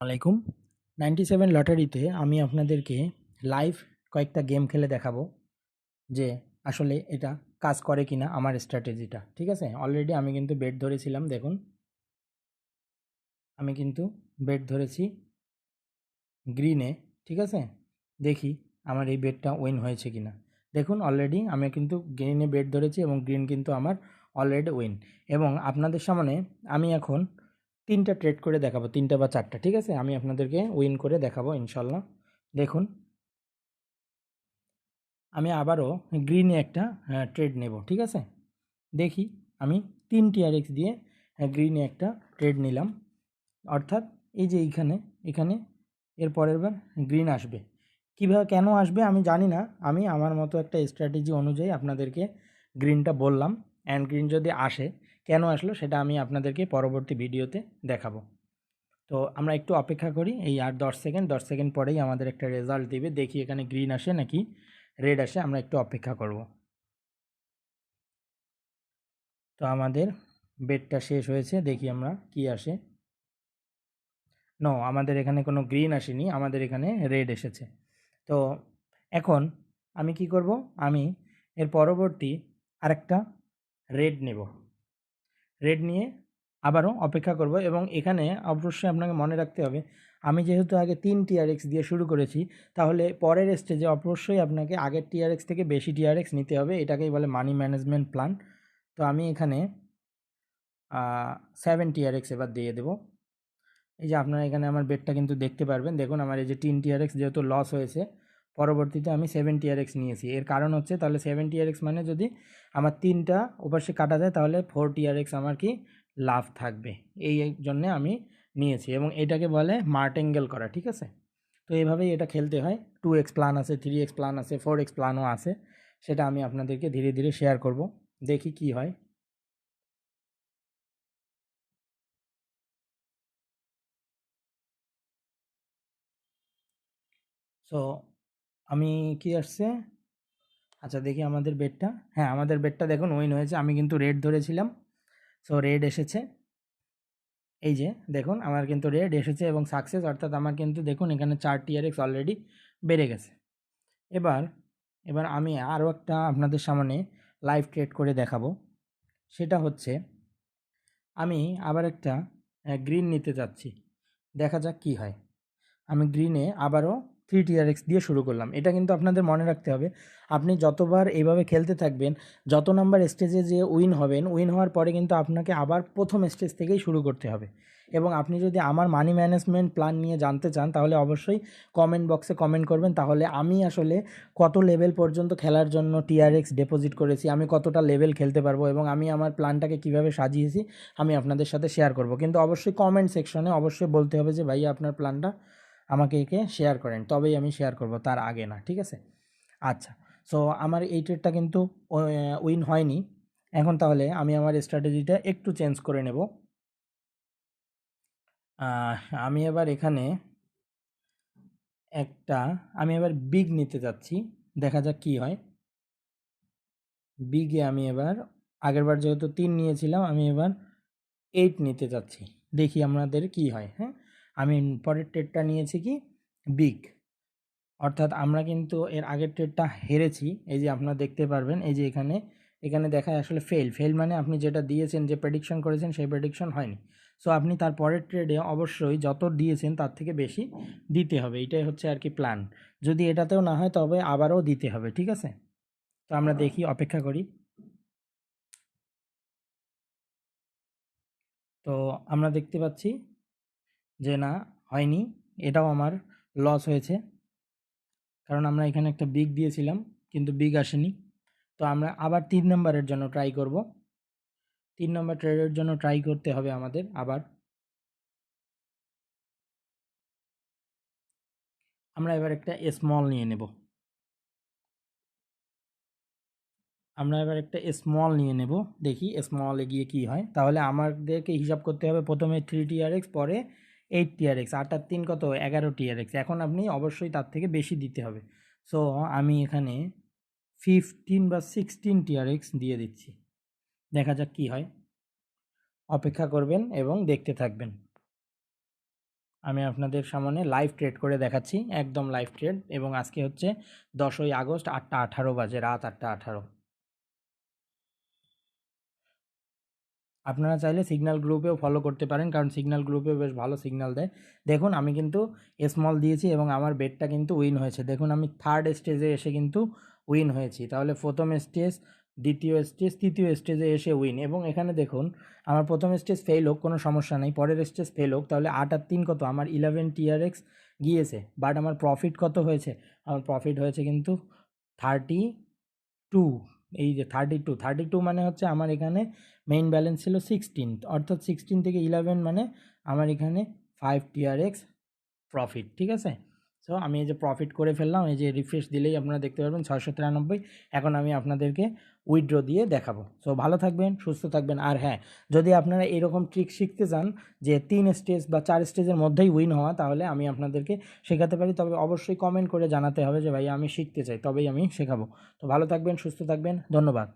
আলাইকুম। Ninety seven লটারিতে আমি আপনাদেরকে লাইভ কয়েকটা গেম খেলে দেখাবো যে আসলে এটা কাজ করে কি না আমার স্ট্র্যাটেজিটা ঠিক আছে? অলরেডি আমি কিন্তু বেড ধরেছিলাম, দেখুন। আমি কিন্তু বেড ধরেছি গ্রিনে ঠিক আছে? দেখি আমার এই বেডটা উইন হয়েছে কি না দেখুন অলরেডি আমি কিন্তু গ্রিনে বেড ধরেছি এবং গ্রিন কিন্তু আমার অলরেডি উইন এবং আপনাদের সামনে আমি এখন তিনটা ট্রেড করে দেখাবো, তিনটা বা চারটা, ঠিক আছে? আমি আপনাদেরকে উইন করে দেখাবো, ইনশাল্লাহ। দেখুন। আমি আবারও গ্রিনে একটা ট্রেড নেব, ঠিক আছে? দেখি, আমি তিন টিআরএক্স দিয়ে গ্রিনে একটা ট্রেড নিলাম। অর্থাৎ এই যে এইখানে, এখানে, এর পরের বার গ্রিন আসবে। কীভাবে, কেন আসবে আমি জানি না। আমি আমার মতো একটা স্ট্র্যাটেজি অনুযায়ী আপনাদেরকে গ্রিনটা বললাম। অ্যান্ড গ্রিন যদি আসে কেন আসলো সেটা আমি আপনাদেরকে পরবর্তী ভিডিওতে দেখাবো। তো আমরা একটু অপেক্ষা করি, এই আর দশ সেকেন্ড দশ সেকেন্ড পরেই আমাদের একটা রেজাল্ট দিবে, দেখি এখানে গ্রিন আসে নাকি রেড আসে, আমরা একটু অপেক্ষা করব। তো আমাদের বেডটা শেষ হয়েছে, দেখি আমরা কি আসে। নো আমাদের এখানে কোনো গ্রিন আসেনি, আমাদের এখানে রেড এসেছে। তো এখন আমি কি করব, আমি এর পরবর্তী আরেকটা রেড নেব। রেড নিয়ে আবারও অপেক্ষা করব এবং এখানে অবশ্যই আপনাকে মনে রাখতে হবে, আমি যেহেতু আগে তিন টিআরএক্স দিয়ে শুরু করেছি, তাহলে পরের স্টেজে অবশ্যই আপনাকে আগের টিআরএক্স থেকে বেশি টিআরএক্স নিতে হবে, এটাকেই বলে মানি ম্যানেজমেন্ট প্ল্যান তো আমি এখানে সেভেন টিআরএক্স এবার দিয়ে দেবো। এই যে আপনারা এখানে আমার বেডটা কিন্তু দেখতে পারবেন, দেখুন আমার এই যে তিন টিআরএক্স যেহেতু লস হয়েছে পরবর্তীতে আমি সেভেন এক্স নিয়েছি। এর কারণ হচ্ছে তাহলে সেভেন এক্স মানে যদি আমার তিনটা ওপাশে কাটা যায় তাহলে ফোর এক্স আমার কি লাভ থাকবে। এই জন্যে আমি নিয়েছি এবং এটাকে বলে মার্টেঙ্গেল করা, ঠিক আছে? তো এইভাবেই এটা খেলতে হয়। টু এক্স প্লান আছে থ্রি এক্স প্লান আছে ফোর এক্স প্লানও আছে। সেটা আমি আপনাদেরকে ধীরে ধীরে শেয়ার করব। দেখি কি হয়। সো আমি কি আসছে? আচ্ছা দেখি আমাদের বেডটা হ্যাঁ আমাদের বেডটা দেখুন উইন হয়েছে আমি কিন্তু রেড ধরেছিলাম। সো রেড এসেছে। এই যে, দেখুন, আমার কিন্তু রেড এসেছে এবং সাকসেস অর্থাৎ আমার কিন্তু দেখুন, এখানে চার টিআরএক্স অলরেডি বেড়ে গেছে। এবার এবার আমি আরও একটা আপনাদের সামনে লাইভ ট্রেড করে দেখাবো। সেটা হচ্ছে, আমি আবার একটা গ্রিন নিতে চাচ্ছি দেখা যাক কি হয়। আমি গ্রিনে আবারও থ্রি টিআরএক্স দিয়ে শুরু করলাম। এটা কিন্তু আপনাদের মনে রাখতে হবে। আপনি যতবার এইভাবে খেলতে থাকবেন, যত নাম্বার স্টেজে যে উইন হবেন উইন হওয়ার পরে কিন্তু আপনাকে আবার প্রথম স্টেজ থেকেই শুরু করতে হবে। এবং আপনি যদি আমার মানি ম্যানেজমেন্ট প্ল্যান নিয়ে জানতে চান, তাহলে অবশ্যই কমেন্ট বক্সে কমেন্ট করবেন। তাহলে আমি আসলে কত লেভেল পর্যন্ত খেলার জন্য টিআরএক্স ডিপোজিট করেছি, আমি কতটা লেভেল খেলতে পারব, এবং আমি আমার প্ল্যানটাকে কীভাবে সাজিয়েছি, আমি আপনাদের সাথে শেয়ার করব। কিন্তু অবশ্যই কমেন্ট সেকশনে অবশ্যই বলতে হবে যে ভাই আপনার প্ল্যানটা আমাকে একে শেয়ার করেন, তবেই আমি শেয়ার করব তার আগে না, ঠিক আছে? আচ্ছা সো আমার এই ট্রেডটা কিন্তু উইন হয়নি। এখন তাহলে আমি আমার স্ট্র্যাটেজিটা একটু চেঞ্জ করে নেব। আমি এবার এখানে একটা, আমি এবার বিগ নিতে যাচ্ছি, দেখা যাক কি হয়। বিগে আমি এবার আগেরবার যেহেতু তিন নিয়েছিলাম, আমি এবার এইট নিতে যাচ্ছি। দেখি আমাদের কি হয় হ্যাঁ? আমি পরের ট্রেডটা নিয়েছি কি? বিগ অর্থাৎ আমরা কিন্তু এর আগের ট্রেডটা হেরেছি। এই যে আপনারা দেখতে পারবেন, এই যে এখানে এখানে দেখায় আসলে ফেল ফেল মানে আপনি যেটা দিয়েছেন, যে প্রেডিকশন করেছেন, সেই প্রেডিকশন হয়নি। সো আপনি তার পরের ট্রেডে অবশ্যই যত দিয়েছেন, তার থেকে বেশি দিতে হবে। এটাই হচ্ছে আর কি প্ল্যান যদি এটাতেও না হয়, তবে আবারও দিতে হবে, ঠিক আছে? তো আমরা দেখি, অপেক্ষা করি। তো আমরা দেখতে পাচ্ছি যে না, হয়নি। এটাও আমার লস হয়েছে। কারণ আমরা এখানে একটা বিগ দিয়েছিলাম, কিন্তু বিগ আসেনি। তো আমরা আবার তিন নম্বরের জন্য ট্রাই করব। তিন নম্বর ট্রেডের জন্য ট্রাই করতে হবে আমাদের আবার। আমরা এবার একটা স্মল নিয়ে নেব। আমরা এবার একটা স্মল নিয়ে নেব। দেখি স্মলে গিয়ে কি হয়। তাহলে আমাদেরকে হিসাব করতে হবে প্রথমে থ্রি টিআরএক্স পরে এইট টিআরএক্স আট আর তিন কত? এগারো টিআরএক্স এখন আপনি অবশ্যই তার থেকে বেশি দিতে হবে। সো আমি এখানে ফিফটিন বা সিক্সটিন টিআরএক্স দিয়ে দিচ্ছি। দেখা যাক কি হয়। অপেক্ষা করবেন এবং দেখতে থাকবেন। আমি আপনাদের সামনে লাইভ ট্রেড করে দেখাচ্ছি, একদম লাইভ ট্রেড এবং আজকে হচ্ছে দশই আগস্ট, আটটা আঠারো বাজে, রাত আটটা আঠারো। আপনারা চাইলে সিগন্যাল গ্রুপেও ফলো করতে পারেন, কারণ সিগন্যাল গ্রুপেও বেশ ভালো সিগন্যাল দেয়। দেখুন, আমি কিন্তু স্মল দিয়েছি এবং আমার বেডটা কিন্তু উইন হয়েছে। দেখুন, আমি থার্ড স্টেজে এসে কিন্তু উইন হয়েছি। তাহলে প্রথম স্টেজ দ্বিতীয় স্টেজ তৃতীয় স্টেজে এসে উইন এবং এখানে দেখুন, আমার প্রথম স্টেজ ফেল হোক, কোনো সমস্যা নেই। পরের স্টেজ ফেল হোক, তাহলে আট আর তিন কত? আমার ইলেভেন টিআরএক্স গিয়েছে বাট আমার প্রফিট কত হয়েছে? আমার প্রফিট হয়েছে কিন্তু থার্টি টু এই যে থার্টি টু থার্টি টু মানে হচ্ছে আমার এখানে মেইন ব্যালেন্স ছিল সিক্সটিন অর্থাৎ সিক্সটিন থেকে ইলেভেন মানে আমার এখানে ফাইভ টিআরএক্স প্রফিট ঠিক আছে? সো আমি এই যে প্রফিট করে ফেললাম, এই যে রিফ্রেশ দিলেই আপনারা দেখতে পারবেন ছয়শো তিরানব্বই। এখন আমি আপনাদেরকে উইথড্র দিয়ে দেখাবো। সো ভালো থাকবেন, সুস্থ থাকবেন, আর হ্যাঁ যদি আপনারা এরকম ট্রিক শিখতে চান যে তিন স্টেজ বা চার স্টেজের মধ্যেই উইন হওয়া, তাহলে আমি আপনাদেরকে শেখাতে পারি। তবে অবশ্যই কমেন্ট করে জানাতে হবে যে ভাই আমি শিখতে চাই, তবেই আমি শেখাবো। তো ভালো থাকবেন, সুস্থ থাকবেন, ধন্যবাদ।